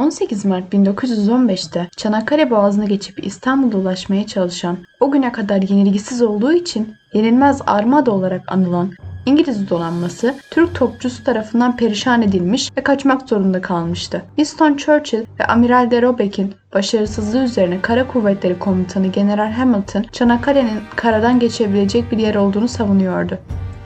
18 Mart 1915'te Çanakkale Boğazı'nı geçip İstanbul'a ulaşmaya çalışan, o güne kadar yenilgisiz olduğu için yenilmez armada olarak anılan İngiliz donanması Türk topçusu tarafından perişan edilmiş ve kaçmak zorunda kalmıştı. Winston Churchill ve Amiral de Robeck'in başarısızlığı üzerine Kara Kuvvetleri Komutanı General Hamilton, Çanakkale'nin karadan geçebilecek bir yer olduğunu savunuyordu.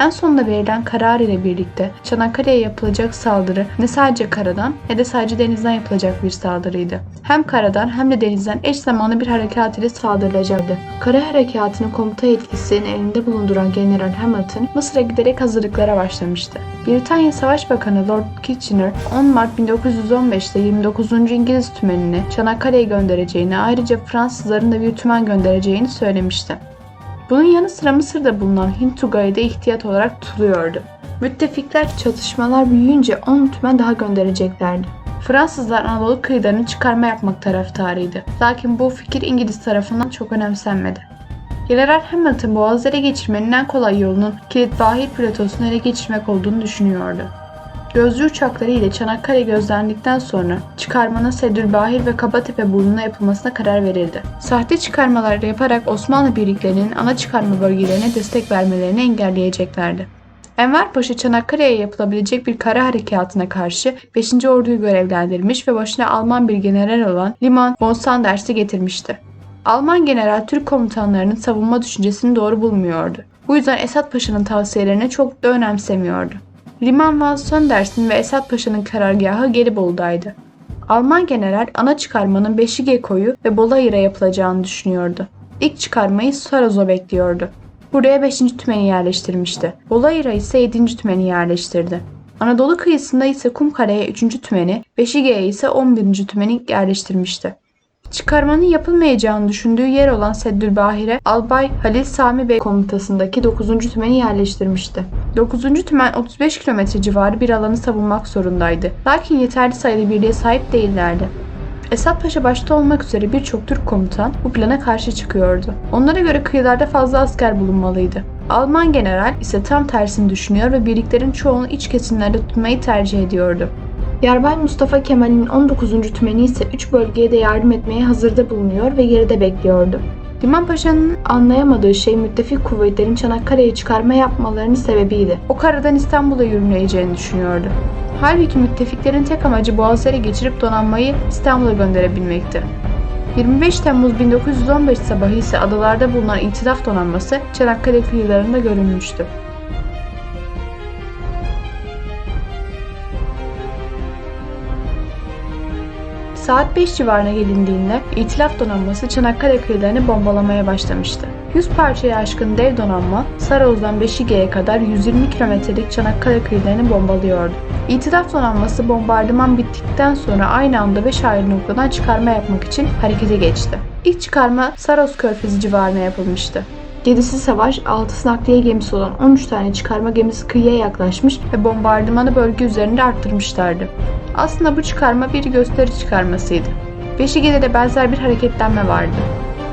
En sonunda verilen karar ile birlikte Çanakkale'ye yapılacak saldırı ne sadece karadan ne de sadece denizden yapılacak bir saldırıydı. Hem karadan hem de denizden eş zamanlı bir harekat ile saldırılacaktı. Kara harekatının komuta yetkisini elinde bulunduran General Hamilton Mısır'a giderek hazırlıklara başlamıştı. Britanya Savaş Bakanı Lord Kitchener 10 Mart 1915'te 29. İngiliz tümenini Çanakkale'ye göndereceğini ayrıca Fransızların da bir tümen göndereceğini söylemişti. Bunun yanı sıra Mısır'da bulunan Hint Tugay'ı da ihtiyat olarak tutuluyordu. Müttefikler çatışmalar büyüyünce 10 tümen daha göndereceklerdi. Fransızlar Anadolu kıyılarını çıkarma yapmak taraftarıydı. Lakin bu fikir İngiliz tarafından çok önemsenmedi. General Hamilton boğazı ele geçirmenin en kolay yolunun kilit Bahir platosunu ele geçirmek olduğunu düşünüyordu. Gözcü uçakları ile Çanakkale gözlendikten sonra çıkarmanın Sedülbahir ve Kabatepe burnuna yapılmasına karar verildi. Sahte çıkarmalar yaparak Osmanlı birliklerinin ana çıkarma bölgelerine destek vermelerini engelleyeceklerdi. Enver Paşa Çanakkale'ye yapılabilecek bir kara harekatına karşı 5. Ordu'yu görevlendirmiş ve başına Alman bir general olan Liman von Sanders'i getirmişti. Alman general Türk komutanlarının savunma düşüncesini doğru bulmuyordu. Bu yüzden Esat Paşa'nın tavsiyelerini çok da önemsemiyordu. Liman van Sanders'in ve Esat Paşa'nın karargahı Gelibolu'daydı. Alman general ana çıkarmanın Beşigeko'yu ve Bolayır'a yapılacağını düşünüyordu. İlk çıkarmayı Saroz'a bekliyordu. Buraya 5. tümeni yerleştirmişti. Bolayır'a ise 7. tümeni yerleştirdi. Anadolu kıyısında ise Kumkale'ye 3. tümeni, Beşige'ye ise 11. tümeni yerleştirmişti. Çıkarmanın yapılmayacağını düşündüğü yer olan Seddülbahir'e Albay Halil Sami Bey komutasındaki 9. tümeni yerleştirmişti. 9. tümen 35 kilometre civarı bir alanı savunmak zorundaydı. Lakin yeterli sayıda birliğe sahip değillerdi. Esat Paşa başta olmak üzere birçok Türk komutan bu plana karşı çıkıyordu. Onlara göre kıyılarda fazla asker bulunmalıydı. Alman general ise tam tersini düşünüyor ve birliklerin çoğunu iç kesimlerde tutmayı tercih ediyordu. Yarbay Mustafa Kemal'in 19. tümeni ise 3 bölgeye de yardım etmeye hazırda bulunuyor ve geride bekliyordu. Liman Paşa'nın anlayamadığı şey müttefik kuvvetlerin Çanakkale'ye çıkarma yapmalarının sebebiydi. O karadan İstanbul'a yürüneceğini düşünüyordu. Halbuki müttefiklerin tek amacı Boğazları geçirip donanmayı İstanbul'a gönderebilmekti. 25 Temmuz 1915 sabahı ise adalarda bulunan İtilaf donanması Çanakkale kıyılarında görülmüştü. Saat 5 civarına gelindiğinde İtilaf donanması Çanakkale kıyılarını bombalamaya başlamıştı. 100 parçaya aşkın dev donanma Sarayoz'dan Beşige'ye kadar 120 kilometrelik Çanakkale kıyılarını bombalıyordu. İtilaf donanması bombardıman bittikten sonra aynı anda 5 ayrı noktadan çıkarma yapmak için harekete geçti. İlk çıkarma Saros Körfezi civarına yapılmıştı. 7'si savaş, 6'sı nakliye gemisi olan 13 tane çıkarma gemisi kıyıya yaklaşmış ve bombardımanı bölge üzerinde arttırmışlardı. Aslında bu çıkarma bir gösteri çıkarmasıydı. Beşige'de de benzer bir hareketlenme vardı.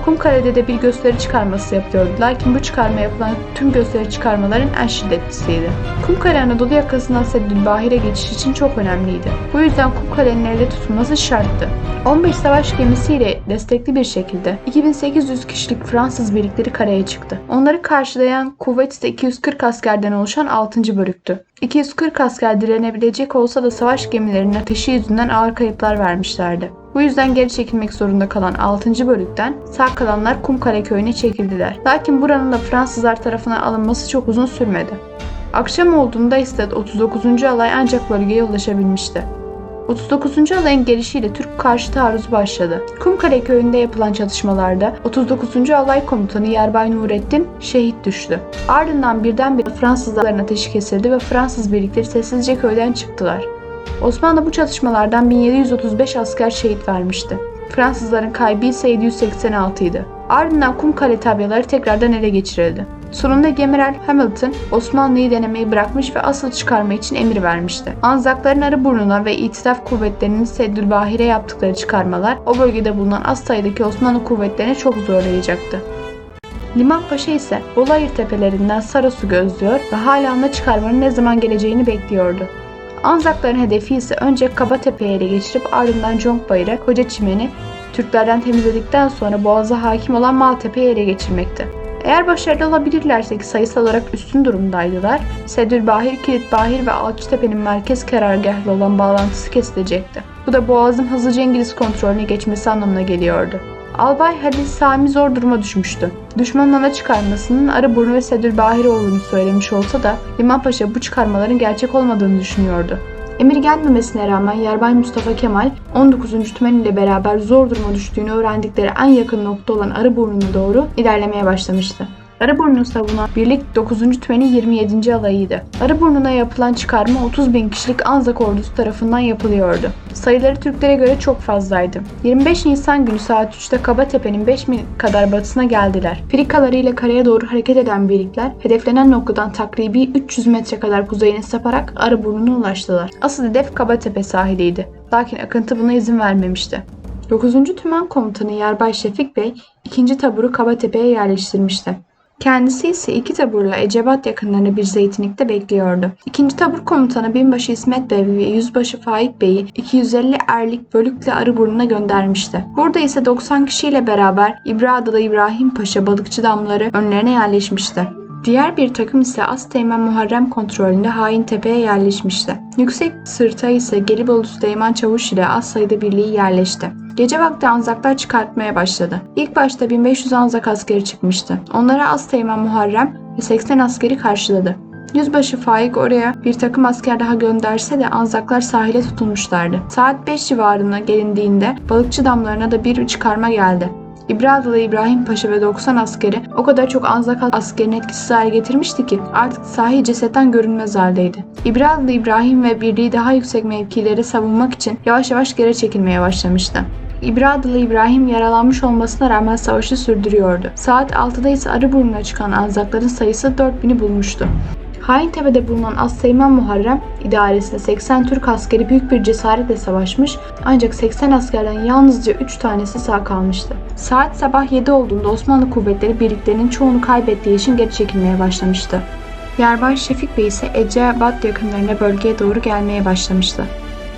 Kumkale'de de bir gösteri çıkarması yapıyordu. Lakin bu çıkarma yapılan tüm gösteri çıkarmaların en şiddetlisiydi. Kumkale Anadolu yakasından Seddülbahir'e geçiş için çok önemliydi. Bu yüzden Kumkale'nin elde tutulması şarttı. 15 savaş gemisiyle destekli bir şekilde 2800 kişilik Fransız birlikleri karaya çıktı. Onları karşılayan kuvvet ise 240 askerden oluşan 6. bölüktü. 240 asker direnebilecek olsa da savaş gemilerinin ateşi yüzünden ağır kayıplar vermişlerdi. Bu yüzden geri çekilmek zorunda kalan 6. bölükten sağ kalanlar Kumkale köyüne çekildiler. Lakin buranın da Fransızlar tarafından alınması çok uzun sürmedi. Akşam olduğunda ise 39. alay ancak bölgeye ulaşabilmişti. 39. alayın gelişiyle Türk karşı taarruzu başladı. Kumkale köyünde yapılan çatışmalarda 39. alay komutanı Yerbay Nurettin şehit düştü. Ardından birdenbire Fransızların ateşi kesildi ve Fransız birlikleri sessizce köyden çıktılar. Osmanlı bu çatışmalardan 1735 asker şehit vermişti. Fransızların kaybı ise 786 idi. Ardından Kumkale tabyaları tekrardan ele geçirildi. Sonunda General Hamilton Osmanlı'yı denemeyi bırakmış ve asıl çıkarma için emir vermişti. Anzakların Arıburnu'na ve İtilaf kuvvetlerinin Seddülbahir'e yaptıkları çıkarmalar o bölgede bulunan az sayıdaki Osmanlı kuvvetlerini çok zorlayacaktı. Liman Paşa ise Bolayır tepelerinden Saros'u gözlüyor ve hala ana çıkarmanın ne zaman geleceğini bekliyordu. Anzakların hedefi ise önce Kabatepe'yi ele geçirip ardından Conkbayır'ı, Koca Çimen'i Türklerden temizledikten sonra Boğaz'a hakim olan Maltepe'yi ele geçirmekti. Eğer başarılı olabilirlerse ki sayısal olarak üstün durumdaydılar, Sedülbahir, Kilitbahir ve Alçıtepe'nin merkez karargahlı olan bağlantısı kesilecekti. Bu da Boğaz'ın hızlıca İngiliz kontrolüne geçmesi anlamına geliyordu. Albay Halil Sami zor duruma düşmüştü. Düşmanın ana çıkarmasının Arıburnu ve Sedülbahir olduğunu söylemiş olsa da Liman Paşa bu çıkarmaların gerçek olmadığını düşünüyordu. Emir gelmemesine rağmen Yarbay Mustafa Kemal 19. Tümen ile beraber zor duruma düştüğünü öğrendikleri en yakın nokta olan Arıburnu'na doğru ilerlemeye başlamıştı. Arıburnu'nu savunan birlik 9. Tümen'in 27. alayıydı. Arıburnu'na yapılan çıkarma 30 bin kişilik Anzak ordusu tarafından yapılıyordu. Sayıları Türklere göre çok fazlaydı. 25 Nisan günü saat 3'te Kabatepe'nin 5 mil kadar batısına geldiler. Frikalarıyla karaya doğru hareket eden birlikler hedeflenen noktadan takribi 300 metre kadar kuzeyine saparak Arıburnu'na ulaştılar. Asıl hedef Kabatepe sahiliydi. Lakin akıntı buna izin vermemişti. 9. Tümen Komutanı Yerbay Şefik Bey ikinci taburu Kabatepe'ye yerleştirmişti. Kendisi ise iki taburla Ecebat yakınlarında bir zeytinlikte bekliyordu. İkinci tabur komutanı Binbaşı İsmet Bey ve Yüzbaşı Faik Bey'i 250 erlik bölükle Arıburnu'na göndermişti. Burada ise 90 kişiyle beraber İbrahim'da İbrahim Paşa balıkçı damları önlerine yerleşmişti. Diğer bir takım ise Asteğmen Muharrem kontrolünde Hain Tepe'ye yerleşmişti. Yüksek sırta ise Gelibolu Süleyman Çavuş ile az sayıda birliği yerleşti. Gece vakti anzaklar çıkartmaya başladı. İlk başta 1500 anzak askeri çıkmıştı. Onlara Asteğmen Muharrem ve 80 askeri karşıladı. Yüzbaşı Faik oraya bir takım asker daha gönderse de Anzaklar sahile tutulmuşlardı. Saat 5 civarına gelindiğinde balıkçı damlarına da bir çıkarma geldi. İbradalı İbrahim Paşa ve 90 askeri o kadar çok Anzak askerini etkisiz hale getirmişti ki artık sahil cesetten görünmez haldeydi. İbradalı İbrahim ve birliği daha yüksek mevkileri savunmak için yavaş yavaş geri çekilmeye başlamıştı. İbradalı İbrahim yaralanmış olmasına rağmen savaşı sürdürüyordu. Saat 6'da ise Arıburnu'na çıkan Anzakların sayısı 4000'i bulmuştu. Haintepe'de bulunan Asseymen Muharrem idaresinde 80 Türk askeri büyük bir cesaretle savaşmış ancak 80 askerden yalnızca 3 tanesi sağ kalmıştı. Saat sabah 7 olduğunda Osmanlı kuvvetleri birliklerinin çoğunu kaybettiği için geri çekilmeye başlamıştı. Yerbay Şefik Bey ise Ecebat yakınlarına bölgeye doğru gelmeye başlamıştı.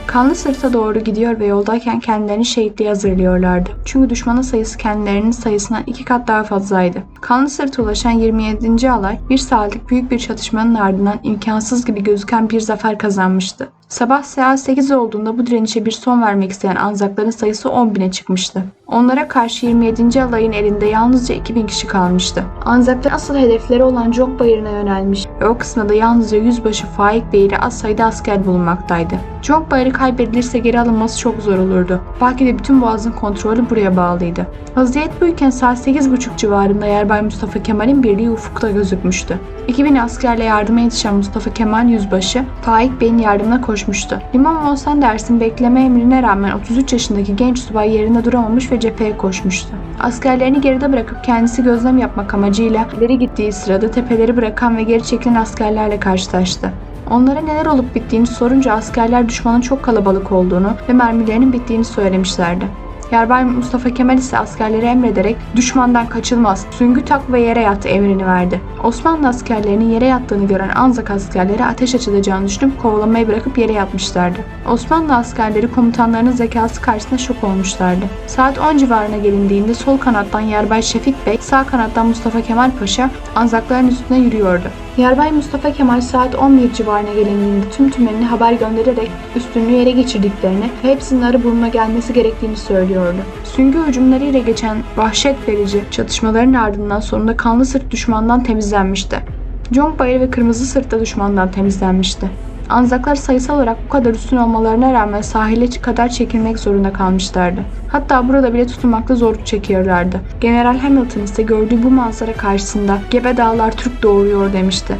Kanlı Sırt'a doğru gidiyor ve yoldayken kendilerini şehitliğe hazırlıyorlardı. Çünkü düşmanın sayısı kendilerinin sayısından iki kat daha fazlaydı. Kanlı Sırt'a ulaşan 27. alay bir saatlik büyük bir çatışmanın ardından imkansız gibi gözüken bir zafer kazanmıştı. Sabah saat 8 olduğunda bu direnişe bir son vermek isteyen Anzakların sayısı 10 bine çıkmıştı. Onlara karşı 27. alayın elinde yalnızca 2000 kişi kalmıştı. Anzaklar asıl hedefleri olan Jok Bayırı'na yönelmiş ve o kısmında da yalnızca yüzbaşı Faik Bey ile az sayıda asker bulunmaktaydı. Jok Bayırı kaybedilirse geri alınması çok zor olurdu. Belki de bütün boğazın kontrolü buraya bağlıydı. Vaziyet buyken saat 8.30 civarında Yerbay Mustafa Kemal'in birliği ufukta gözükmüştü. 2000 askerle yardıma yetişen Mustafa Kemal Yüzbaşı, Faik Bey'in yardımına koşmuştu. Liman Monsen dersin bekleme emrine rağmen 33 yaşındaki genç subay yerinde duramamış ve cepheye koşmuştu. Askerlerini geride bırakıp kendisi gözlem yapmak amacıyla ileri gittiği sırada tepeleri bırakan ve geri çekilen askerlerle karşılaştı. Onlara neler olup bittiğini sorunca askerler düşmanın çok kalabalık olduğunu ve mermilerinin bittiğini söylemişlerdi. Yarbay Mustafa Kemal ise askerleri emrederek düşmandan kaçılmaz, süngü tak ve yere yat emrini verdi. Osmanlı askerlerinin yere yattığını gören Anzak askerleri ateş açılacağını düşünüp kovalamayı bırakıp yere yatmışlardı. Osmanlı askerleri komutanlarının zekası karşısında şok olmuşlardı. Saat 10 civarına gelindiğinde sol kanattan Yarbay Şefik Bey, sağ kanattan Mustafa Kemal Paşa Anzakların üstüne yürüyordu. Yarbay Mustafa Kemal saat 11 civarına gelindiğinde tüm tümenini haber göndererek üstünlüğü ele geçirdiklerini ve hepsinin Arıburnu'na gelmesi gerektiğini söylüyordu. Süngü hücumlarıyla geçen vahşet verici çatışmaların ardından sonunda kanlı sırt düşmandan temizlenmişti. Jongbayır ve Kırmızı Sırt da düşmandan temizlenmişti. Anzaklar sayısal olarak bu kadar üstün olmalarına rağmen sahile kadar çekilmek zorunda kalmışlardı. Hatta burada bile tutunmakta zorluk çekiyorlardı. General Hamilton ise gördüğü bu manzara karşısında gebe dağlar Türk doğuruyor demişti.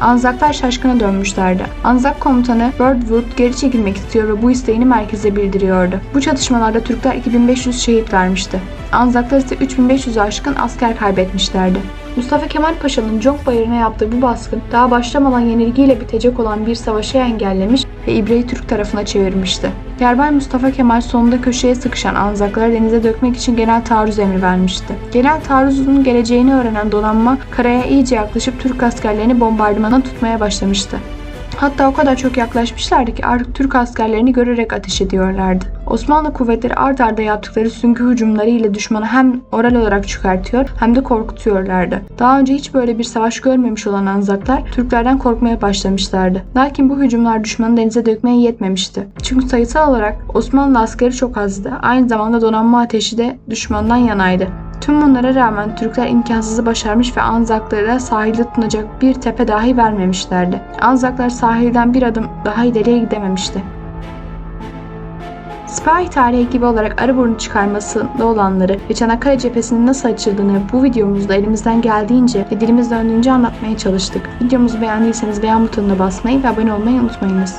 Anzaklar şaşkına dönmüşlerdi. Anzak komutanı Birdwood geri çekilmek istiyor ve bu isteğini merkeze bildiriyordu. Bu çatışmalarda Türkler 2500 şehit vermişti. Anzaklar ise 3500 aşkın asker kaybetmişlerdi. Mustafa Kemal Paşa'nın Conk Bayırı'na yaptığı bu baskın daha başlamadan yenilgiyle bitecek olan bir savaşı engellemiş ve İbre'yi Türk tarafına çevirmişti. Yerbay Mustafa Kemal sonunda köşeye sıkışan Anzakları denize dökmek için genel taarruz emri vermişti. Genel taarruzun geleceğini öğrenen donanma karaya iyice yaklaşıp Türk askerlerini bombardımana tutmaya başlamıştı. Hatta o kadar çok yaklaşmışlardı ki artık Türk askerlerini görerek ateş ediyorlardı. Osmanlı kuvvetleri art arda yaptıkları süngü hücumları ile düşmanı hem oral olarak çökertiyor hem de korkutuyorlardı. Daha önce hiç böyle bir savaş görmemiş olan Anzaklar Türklerden korkmaya başlamışlardı. Lakin bu hücumlar düşmanı denize dökmeye yetmemişti. Çünkü sayısal olarak Osmanlı askeri çok azdı. Aynı zamanda donanma ateşi de düşmandan yanaydı. Tüm bunlara rağmen Türkler imkansızı başarmış ve Anzaklara sahilde tutunacak bir tepe dahi vermemişlerdi. Anzaklar sahilden bir adım daha ileriye gidememişti. Sipahi tarihi ekibi olarak Arıburnu çıkarmasında olanları ve Çanakkale cephesinin nasıl açıldığını bu videomuzda elimizden geldiğince ve dilimiz döndüğünce anlatmaya çalıştık. Videomuzu beğendiyseniz beğen butonuna basmayı ve abone olmayı unutmayınız.